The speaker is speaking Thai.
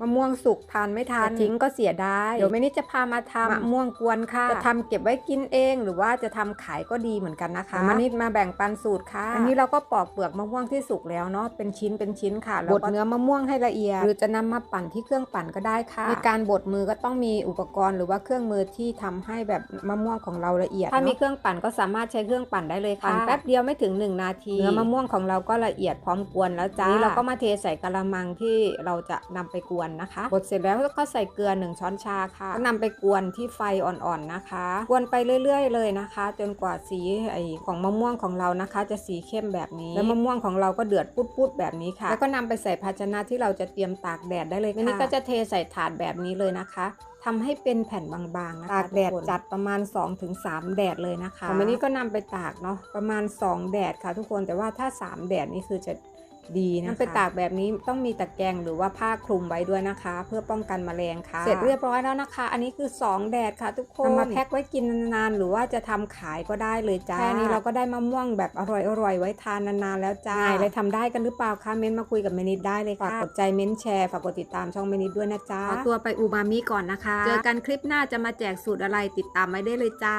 มะม่วงสุกทานไม่ทานทิ้งก็เสียดายเดี๋ยวแม่นิดจะพามาทำมะม่วงกวนค่ะจะทำเก็บไว้กินเอง หรือว่าจะทำขายก็ดีเหมือนกันนะคะแม่นิดมาแบ่งปันสูตรค่ะอันนี้เราก็ปอกเปลือกมะม่วงที่สุกแล้วเนาะเป็นชิ้นเป็นชิ้นค่ะบดเนื้อมะม่วงให้ละเอียด หรือจะนำมาปั่นที่เครื่องปั่นก็ได้ค่ะในการบดมือก็ต้องมีอุปกรณ์ หรือว่าเครื่องมือที่ทำให้แบบมะม่วงของเราละเอียด ถ้ามีเครื่องปั่นก็สามารถใช้เครื่องปั่นได้เลยค่ะปั่นแป๊บเดียวไม่ถึง 1 นาทีเนื้อมะม่วงของเราก็ละเอียดพร้อมกวนแล้วจ้านี้เราก็มาเทใส่กะละมังที่เราจะนำไปกวนนะคะบดเสร็จแล้วก็ใส่เกลือ 1 ช้อนชาค่ะก็นำไปกวนที่ไฟอ่อนๆนะคะ กวนไปเรื่อย ๆ เลยนะคะ จนกว่าสีไอของมะม่วงของเรานะคะ จะสีเข้มแบบนี้ แล้วมะม่วงของเราก็เดือดปุดๆแบบนี้ค่ะ แล้วก็นำไปใส่ภาชนะที่เราจะเตรียมตากแดดได้เลยค่ะนี่ก็จะเทใส่ถาดแบบนี้เลยนะคะทำให้เป็นแผ่นบางๆนะคะตากแดดจัดประมาณ 2-3 แดดเลยนะคะวันนี้ก็นำไปตากเนาะประมาณ 2 แดดค่ะทุกคนแต่ว่าถ้า 3 แดดนี่คือจะ ดีนะคะนำไปตากแบบนี้ต้องมีตะแกรงหรือว่าผ้าคลุมไว้ด้วยนะคะ เพื่อป้องกันแมลงค่ะ เสร็จเรียบร้อยแล้วนะคะ อันนี้คือ 2 แดดค่ะ ทุกคนเอามาแพ็คไว้กินนานๆ หรือว่าจะทำขายก็ได้เลยจ้าแค่นี้เราก็ได้มะม่วงแบบอร่อยๆไว้ทานนานๆแล้วจ้าอะไรทำได้กันหรือเปล่าคะเม้นมาคุยกับเมนิดได้เลยค่ะฝากกดใจเม้นแชร์ฝากกดติดตามช่องเมนิดด้วยนะจ้าขอตัวไปอูมามิก่อนนะคะ เจอกันคลิปหน้าจะมาแจกสูตรอะไรติดตามไว้ได้เลยจ้า